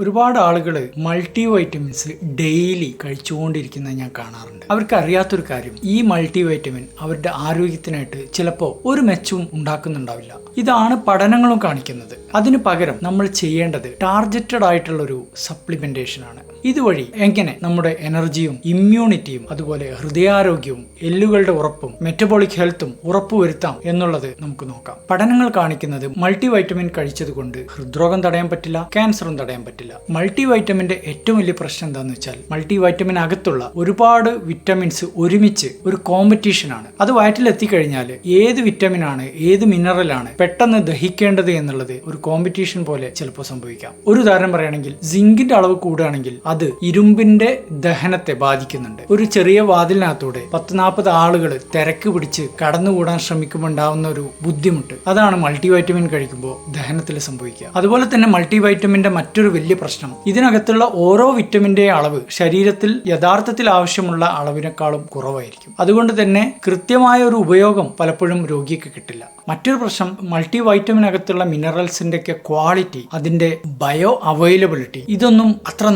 ഒരുപാട് ആളുകൾ multi vitamins daily കഴിച്ചുകൊണ്ടിരിക്കുന്നത് ഞാൻ കാണാറുണ്ട്. അവർക്ക് അറിയാത്തൊരു കാര്യം ഈ മൾട്ടി വൈറ്റമിൻ അവരുടെ ആരോഗ്യത്തിനായിട്ട് ചിലപ്പോൾ ഒരു മെച്ചവും ഉണ്ടാക്കുന്നുണ്ടാവില്ല. ഇതാണ് പഠനങ്ങളും കാണിക്കുന്നത്. അതിന് പകരം നമ്മൾ ചെയ്യേണ്ടത് ടാർഗറ്റഡ് ആയിട്ടുള്ള ഒരു സപ്ലിമെന്റേഷൻ ആണ് ഇതുവഴി എങ്ങനെ നമ്മുടെ എനർജിയും ഇമ്മ്യൂണിറ്റിയും അതുപോലെ ഹൃദയാരോഗ്യവും എല്ലുകളുടെ ഉറപ്പും മെറ്റബോളിക് ഹെൽത്തും ഉറപ്പുവരുത്താം എന്നുള്ളത് നമുക്ക് നോക്കാം. പഠനങ്ങൾ കാണിക്കുന്നത് മൾട്ടി വൈറ്റമിൻ കഴിച്ചതുകൊണ്ട് ഹൃദ്രോഗം തടയാൻ പറ്റില്ല ക്യാൻസറും തടയാൻ പറ്റില്ല. മൾട്ടി വൈറ്റമിന്റെ ഏറ്റവും വലിയ പ്രശ്നം എന്താണെന്ന് വെച്ചാൽ മൾട്ടി വൈറ്റമിൻ അകത്തുള്ള ഒരുപാട് വിറ്റമിൻസ് ഒരുമിച്ച് ഒരു കോമ്പറ്റീഷൻ ആണ്. അത് വയറ്റിൽ എത്തിക്കഴിഞ്ഞാൽ ഏത് വിറ്റമിൻ ആണ് ഏത് മിനറലാണ് പെട്ടെന്ന് ദഹിക്കേണ്ടത് എന്നുള്ളത് ഒരു കോമ്പറ്റീഷൻ പോലെ ചിലപ്പോൾ സംഭവിക്കാം. ഒരു ഉദാഹരണം പറയുകയാണെങ്കിൽ സിങ്കിന്റെ അളവ് കൂടുകയാണെങ്കിൽ അത് ഇരുമ്പിന്റെ ദഹനത്തെ ബാധിക്കുന്നുണ്ട്. ഒരു ചെറിയ വാതിലിനകത്തൂടെ പത്ത് നാൽപ്പത് ആളുകൾ തിരക്ക് പിടിച്ച് കടന്നുകൂടാൻ ശ്രമിക്കുമ്പോൾ ഉണ്ടാവുന്ന ഒരു ബുദ്ധിമുട്ട്. അതാണ് മൾട്ടി വൈറ്റമിൻ കഴിക്കുമ്പോൾ ദഹനത്തിൽ സംഭവിക്കുക. അതുപോലെ തന്നെ മൾട്ടി വൈറ്റമിന്റെ മറ്റൊരു വലിയ പ്രശ്നം. ഇതിനകത്തുള്ള ഓരോ വിറ്റമിന്റെ അളവ് ശരീരത്തിൽ യഥാർത്ഥത്തിൽ ആവശ്യമുള്ള അളവിനേക്കാളും കുറവായിരിക്കും. അതുകൊണ്ട് തന്നെ കൃത്യമായ ഒരു ഉപയോഗം പലപ്പോഴും രോഗിക്ക് കിട്ടില്ല. മറ്റൊരു പ്രശ്നം മൾട്ടി വൈറ്റമിനകത്തുള്ള മിനറൽസിന്റെ ഒക്കെ ക്വാളിറ്റി അതിന്റെ ബയോ അവൈലബിലിറ്റി ഇതൊന്നും അത്ര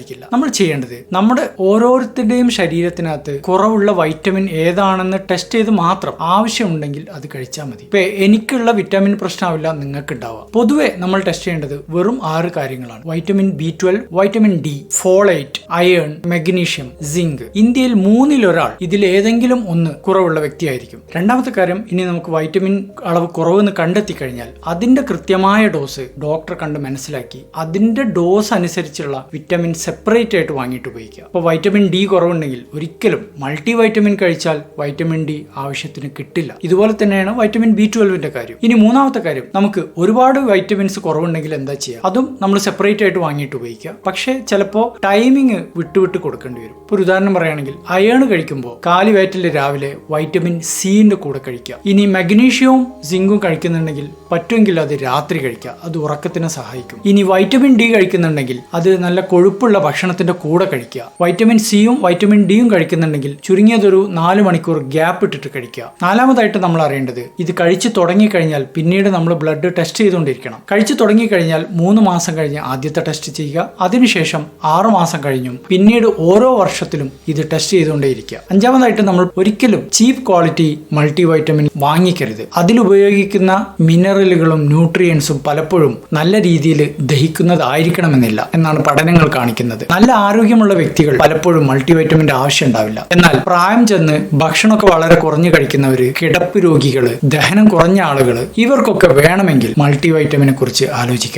നല്ലതായിരിക്കില്ല നമ്മൾ ചെയ്യേണ്ടത് നമ്മുടെ ഓരോരുത്തരുടെയും ശരീരത്തിനകത്ത് കുറവുള്ള വൈറ്റമിൻ ഏതാണെന്ന് ടെസ്റ്റ് ചെയ്ത് മാത്രം ആവശ്യമുണ്ടെങ്കിൽ അത് കഴിച്ചാൽ മതി. ഇപ്പൊ എനിക്കുള്ള വിറ്റാമിൻ പ്രശ്നമാവില്ല നിങ്ങൾക്ക് ഉണ്ടാവുക പൊതുവെ നമ്മൾ ടെസ്റ്റ് ചെയ്യേണ്ടത് വെറും ആറ് കാര്യങ്ങളാണ്. Vitamin B twelve vitamin D folate iron magnesium zinc ഇന്ത്യയിൽ മൂന്നിലൊരാൾ ഇതിൽ ഏതെങ്കിലും ഒന്ന് കുറവുള്ള വ്യക്തിയായിരിക്കും. രണ്ടാമത്തെ കാര്യം ഇനി നമുക്ക് വൈറ്റമിൻ അളവ് കുറവെന്ന് കണ്ടെത്തി കഴിഞ്ഞാൽ അതിന്റെ കൃത്യമായ ഡോസ് ഡോക്ടർ കണ്ട് മനസ്സിലാക്കി. അതിന്റെ ഡോസ് അനുസരിച്ചുള്ള വിറ്റമിൻ സെപ്പറേറ്റ് ആയിട്ട് വാങ്ങിയിട്ട് ഉപയോഗിക്കുക. അപ്പോൾ വൈറ്റമിൻ ഡി കുറവുണ്ടെങ്കിൽ ഒരിക്കലും മൾട്ടി വൈറ്റമിൻ കഴിച്ചാൽ വൈറ്റമിൻ ഡി ആവശ്യത്തിന് കിട്ടില്ല. ഇതുപോലെ തന്നെയാണ് വൈറ്റമിൻ ബി ട്വൽവിന്റെ കാര്യം. ഇനി മൂന്നാമത്തെ കാര്യം നമുക്ക് ഒരുപാട് വൈറ്റമിൻസ് കുറവുണ്ടെങ്കിൽ എന്താ ചെയ്യുക? അതും നമ്മൾ സെപ്പറേറ്റ് ആയിട്ട് വാങ്ങിയിട്ട് ഉപയോഗിക്കുക. പക്ഷേ ചിലപ്പോൾ ടൈമിങ് വിട്ടുവിട്ട് കൊടുക്കേണ്ടി വരും. ഇപ്പോൾ ഒരു ഉദാഹരണം പറയുകയാണെങ്കിൽ അയേൺ കഴിക്കുമ്പോൾ കാലി വയറ്റിൽ രാവിലെ വൈറ്റമിൻ സിന്റെ കൂടെ കഴിക്കുക. ഇനി മഗ്നീഷ്യവും സിങ്കും കഴിക്കുന്നുണ്ടെങ്കിൽ പറ്റുമെങ്കിൽ അത് രാത്രി കഴിക്കുക. അത് ഉറക്കത്തിന് സഹായിക്കും. ഇനി വൈറ്റമിൻ ഡി കഴിക്കുന്നുണ്ടെങ്കിൽ അത് നല്ല കൊഴുപ്പുള്ള ഭക്ഷണത്തിന്റെ കൂടെ കഴിക്കുക. വൈറ്റമിൻ സിയും വൈറ്റമിൻ ഡിയും കഴിക്കുന്നുണ്ടെങ്കിൽ ചുരുങ്ങിയതൊരു നാല് മണിക്കൂർ ഗ്യാപ്പ് ഇട്ടിട്ട് കഴിക്കുക. നാലാമതായിട്ട് നമ്മൾ അറിയേണ്ടത് ഇത് കഴിച്ചു തുടങ്ങിക്കഴിഞ്ഞാൽ പിന്നീട് നമ്മൾ ബ്ലഡ് ടെസ്റ്റ് ചെയ്തുകൊണ്ടിരിക്കണം. കഴിച്ചു തുടങ്ങിക്കഴിഞ്ഞാൽ മൂന്ന് മാസം കഴിഞ്ഞ് ആദ്യത്തെ ടെസ്റ്റ് ചെയ്യുക. അതിനുശേഷം ആറ് മാസം കഴിഞ്ഞും പിന്നീട് ഓരോ വർഷത്തിലും ഇത് ടെസ്റ്റ് ചെയ്തുകൊണ്ടേയിരിക്കുക. അഞ്ചാമതായിട്ട് നമ്മൾ ഒരിക്കലും ചീപ്പ് ക്വാളിറ്റി മൾട്ടി വൈറ്റമിൻ വാങ്ങിക്കരുത് അതിലുപയോഗിക്കുന്ന മിനറലുകളും ന്യൂട്രിയൻസും പലപ്പോഴും നല്ല രീതിയിൽ ദഹിക്കുന്നതായിരിക്കണമെന്നില്ല എന്നാണ് പഠനങ്ങൾ കാണിക്കുന്നത്. നല്ല ആരോഗ്യമുള്ള വ്യക്തികൾ പലപ്പോഴും മൾട്ടിവൈറ്റമിന്റെ ആവശ്യം ഉണ്ടാവില്ല. എന്നാൽ പ്രായം ചെന്ന് ഭക്ഷണമൊക്കെ വളരെ കുറഞ്ഞു കഴിക്കുന്നവർ കിടപ്പ് രോഗികൾ ദഹനം കുറഞ്ഞ ആളുകൾ ഇവർക്കൊക്കെ വേണമെങ്കിൽ മൾട്ടിവൈറ്റമിനെ കുറിച്ച് ആലോചിക്കാം.